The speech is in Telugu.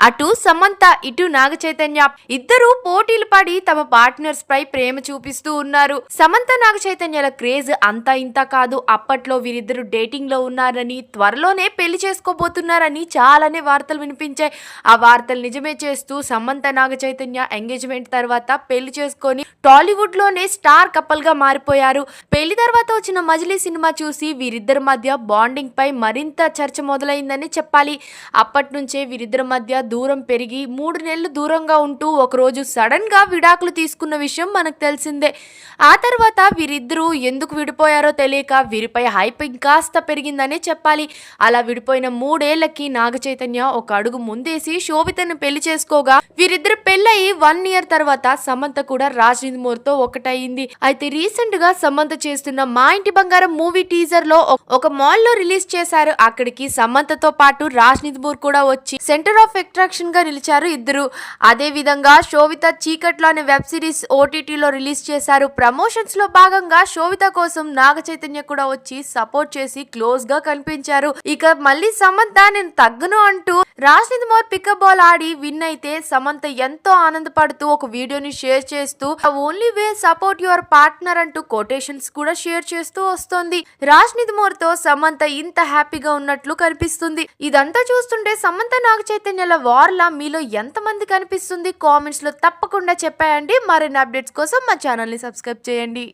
అటు సమంత ఇటు నాగ చైతన్య ఇద్దరు పోటీలు పడి తమ పార్ట్నర్స్ పై ప్రేమ చూపిస్తూ ఉన్నారు. సమంత నాగ చైతన్యల క్రేజ్ అంతా ఇంత కాదు. అప్పట్లో వీరిద్దరు డేటింగ్లో ఉన్నారని త్వరలోనే పెళ్ళి చేసుకోబోతున్నారని చాలానే వార్తలు వినిపించాయి. ఆ వార్తలు నిజమే చేస్తూ సమంత నాగ చైతన్య ఎంగేజ్మెంట్ తర్వాత పెళ్ళి చేసుకొని టాలీవుడ్లోనే స్టార్ కపుల్గా మారిపోయారు. పెళ్ళి తర్వాత వచ్చిన మజిలీ సినిమా చూసి వీరిద్దరి మధ్య బాండింగ్ పై మరింత చర్చ మొదలైందని చెప్పాలి. అప్పటి నుంచే వీరిద్దరి మధ్య దూరం పెరిగి మూడు నెలలు దూరంగా ఉంటూ ఒకరోజు సడన్గా విడాకులు తీసుకున్న విషయం మనకు తెలిసిందే. ఆ తర్వాత వీరిద్దరూ ఎందుకు విడిపోయారో తెలియక వీరిపై హైప్ ఇంకాస్త పెరిగిందనే చెప్పాలి. అలా విడిపోయిన మూడేళ్ళకి నాగ చైతన్య ఒక అడుగు ముందేసి శోభితను పెళ్ళి చేసుకోగా వీరిద్దరు పెళ్ళయి వన్ ఇయర్ తర్వాత సమంత కూడా రాజ్ నిధుమూర్ ఒకటయింది. అయితే రీసెంట్గా సమంత చేస్తున్న మా ఇంటి బంగారం మూవీ టీజర్లో ఒక- మాల్లో రిలీజ్ చేశారు. అక్కడికి సమంతతో పాటు రాజ్ నిధుమూర్ కూడా వచ్చి సెంటర్ ఆఫ్ అట్రాక్షన్గా నిలిచారు ఇద్దరు. అదే విధంగా శోభిత చీకట్లో అనే వెబ్ సిరీస్ ఓటీటీలో రిలీజ్ చేశారు. ప్రమోషన్స్లో భాగంగా శోవిత కోసం నాగ చైతన్య కూడా వచ్చి సపోర్ట్ చేసి క్లోజ్గా కనిపించారు. ఇక మళ్ళీ సమంత నేను తగ్గను అంటూ రాజ్ మోర్ పికప్ బాల్ ఆడి విన్ అయితే సమంత ఎంతో ఆనందపడుతూ ఒక వీడియోని షేర్ చేస్తూ only way support your partner అంటూ కొటేషన్స్ కూడా షేర్ చేస్తూ వస్తోంది. రాజ్ మోర్తో సమంత ఇంత హ్యాపీగా ఉన్నట్లు కనిపిస్తుంది. ఇదంతా చూస్తుంటే సమంత నాగ చైతన్యాల వార్లా మీలో ఎంత మంది కనిపిస్తుంది? కామెంట్స్లో తప్పకుండా చెప్పాయండి. మరిన్ని అప్డేట్స్ కోసం మా ఛానల్ని సబ్స్క్రైబ్ చేయండి.